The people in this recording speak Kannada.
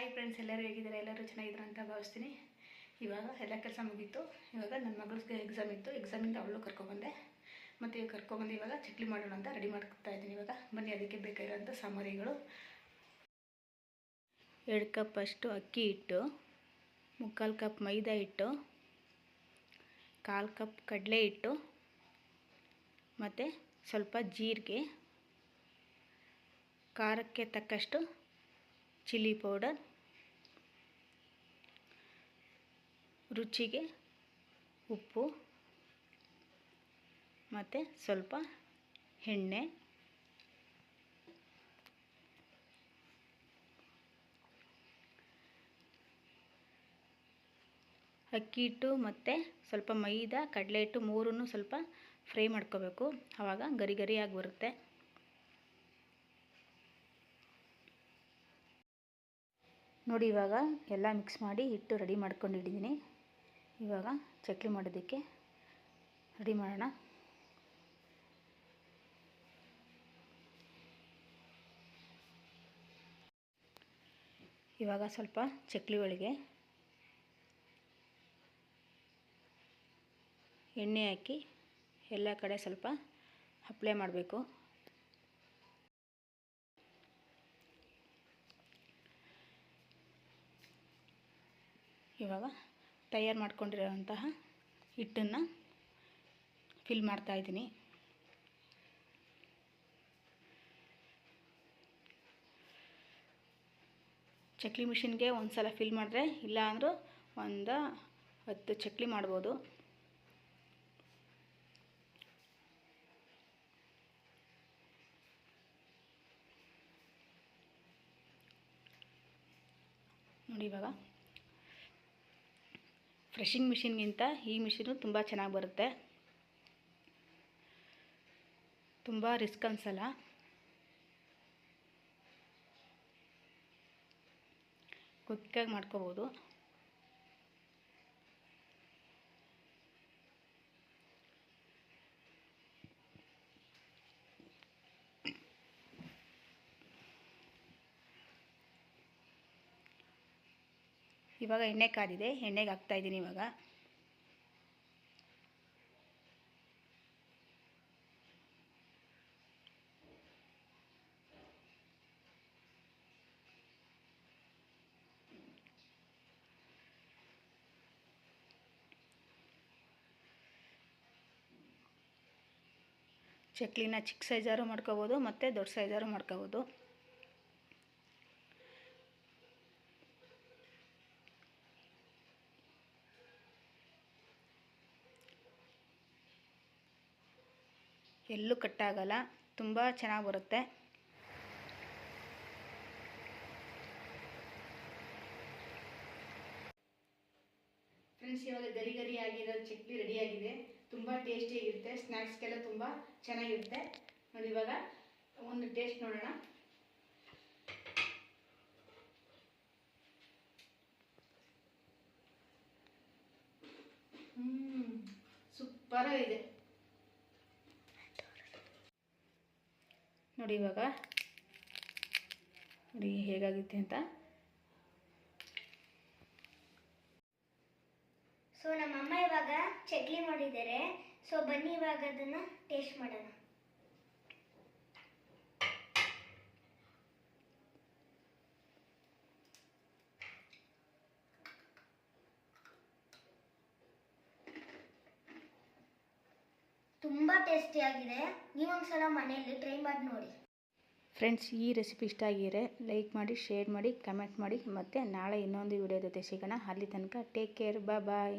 ಹಾಯ್ ಫ್ರೆಂಡ್ಸ್ ಎಲ್ಲರೂ ಹೇಗಿದ್ದಾರೆ? ಎಲ್ಲರೂ ಚೆನ್ನಾಗಿದ್ದಾರೆ ಅಂತ ಭಾವಿಸ್ತೀನಿ. ಇವಾಗ ಎಲ್ಲ ಕೆಲಸ ಮುಗೀತು. ಇವಾಗ ನನ್ನ ಮಗಳಿಗೆ ಎಕ್ಸಾಮ್ ಇತ್ತು. ಎಕ್ಸಾಮಿಂದ ಅವಳು ಕರ್ಕೊಬಂದೆ ಮತ್ತು ಇವಾಗ ಕರ್ಕೊಬಂದು ಇವಾಗ ಚಕ್ಲಿ ಮಾಡೋಣ ಅಂತ ರೆಡಿ ಮಾಡ್ಕೊತಾ ಇದ್ದೀನಿ. ಇವಾಗ ಬನ್ನಿ, ಅದಕ್ಕೆ ಬೇಕಾಗಿರೋಂಥ ಸಾಮಗ್ರಿಗಳು. ಎರಡು ಕಪ್ ಅಷ್ಟು ಅಕ್ಕಿ ಹಿಟ್ಟು, ಮುಕ್ಕಾಲು ಕಪ್ ಮೈದಾ ಹಿಟ್ಟು, ಕಾಲು ಕಪ್ ಕಡಲೆ ಹಿಟ್ಟು, ಮತ್ತು ಸ್ವಲ್ಪ ಜೀರಿಗೆ, ಖಾರಕ್ಕೆ ತಕ್ಕಷ್ಟು ಚಿಲ್ಲಿ ಪೌಡರ್ ರುಚಿಗೆ ಉಪ್ಪು ಮತ್ತು ಸ್ವಲ್ಪ ಎಣ್ಣೆ. ಅಕ್ಕಿ ಹಿಟ್ಟು ಮತ್ತು ಸ್ವಲ್ಪ ಮೈದಾ, ಕಡಲೆ ಹಿಟ್ಟು ಮೂರನ್ನು ಸ್ವಲ್ಪ ಫ್ರೈ ಮಾಡ್ಕೋಬೇಕು. ಆವಾಗ ಗರಿ ಗರಿಯಾಗಿ ಬರುತ್ತೆ. ನೋಡಿ ಇವಾಗ ಎಲ್ಲ ಮಿಕ್ಸ್ ಮಾಡಿ ಹಿಟ್ಟು ರೆಡಿ ಮಾಡ್ಕೊಂಡಿದ್ದೀನಿ. ಇವಾಗ ಚಕ್ಲಿ ಮಾಡೋದಕ್ಕೆ ರೆಡಿ ಮಾಡೋಣ. ಇವಾಗ ಸ್ವಲ್ಪ ಚಕ್ಲಿ ಒಳಗೆ ಎಣ್ಣೆ ಹಾಕಿ ಎಲ್ಲ ಕಡೆ ಸ್ವಲ್ಪ ಅಪ್ಲೈ ಮಾಡಬೇಕು. ಇವಾಗ ತಯಾರು ಮಾಡ್ಕೊಂಡಿರೋಂತಹ ಹಿಟ್ಟನ್ನು ಫಿಲ್ ಮಾಡ್ತಾಯಿದ್ದೀನಿ ಚಕ್ಲಿ ಮಿಷಿನ್ಗೆ ಒಂದು ಸಲ ಫಿಲ್ ಮಾಡಿದ್ರೆ ಇಲ್ಲ ಅಂದರೂ ಒಂದು ಹತ್ತು ಚಕ್ಲಿ ಮಾಡ್ಬೋದು. ನೋಡಿ ಇವಾಗ. ಫ್ರೆಶಿಂಗ್ ಮಿಷಿನ್ಗಿಂತ ಈ ಮಿಷಿನು ತುಂಬ ಚೆನ್ನಾಗಿ ಬರುತ್ತೆ. ತುಂಬ ರಿಸ್ಕ್ ಅನ್ಸಲ್ಲ. ಕ್ವಿಕ್ಕಾಗಿ ಮಾಡ್ಕೋಬೋದು. ಇವಾಗ ಎಣ್ಣೆ ಕಾದಿದೆ ಎಣ್ಣೆಗೆ ಹಾಕ್ತಾಯಿದ್ದೀನಿ ಇವಾಗ. ಚಕ್ಲಿನ ಚಿಕ್ಕ ಸೈಜಾರು ಮಾಡ್ಕೋಬೋದು ಮತ್ತು ದೊಡ್ಡ ಸೈಜಾರು ಮಾಡ್ಕೋಬೋದು. ಎಲ್ಲೂ ಕಟ್ಟಾಗಲ್ಲ. ತುಂಬ ಚೆನ್ನಾಗಿ ಬರುತ್ತೆ. ಫ್ರೆಂಡ್ಸ್, ಇವಾಗ ಗರಿ ಗರಿ ಆಗಿರೋ ಚಕ್ಲಿ ರೆಡಿಯಾಗಿದೆ. ತುಂಬ ಟೇಸ್ಟಿಯಾಗಿರುತ್ತೆ ಸ್ನ್ಯಾಕ್ಸ್ಗೆಲ್ಲ ತುಂಬ ಚೆನ್ನಾಗಿರುತ್ತೆ. ನೋಡಿ, ಇವಾಗ ಒಂದು ಟೇಸ್ಟ್ ನೋಡೋಣ. ಹ್ಞೂ ಸೂಪರಾಗಿದೆ. ನೋಡಿ ಇವಾಗ. ನೋಡಿ ಹೇಗಾಗುತ್ತೆ ಅಂತ. ಸೊ, ನಮ್ಮಮ್ಮ ಇವಾಗ ಚಕ್ಲಿ ಮಾಡಿದ್ದಾರೆ. ಸೊ, ಬನ್ನಿ ಇವಾಗ ಅದನ್ನ ಟೇಸ್ಟ್ ಮಾಡೋಣ. ತುಂಬ ಟೇಸ್ಟಿಯಾಗಿದೆ ನೀವೊಂದ್ಸಲ ಮನೆಯಲ್ಲಿ ಟ್ರೈ ಮಾಡಿ ನೋಡಿ. ಫ್ರೆಂಡ್ಸ್ ಈ ರೆಸಿಪಿ ಇಷ್ಟ ಆಗಿದ್ರೆ ಲೈಕ್ ಮಾಡಿ ಶೇರ್ ಮಾಡಿ ಕಮೆಂಟ್ ಮಾಡಿ ಮತ್ತು ನಾಳೆ ಇನ್ನೊಂದು ವಿಡಿಯೋ ಜೊತೆ ಸಿಗೋಣ. ಅಲ್ಲಿ ತನಕ ಟೇಕ್ ಕೇರ್ ಬಾಯ್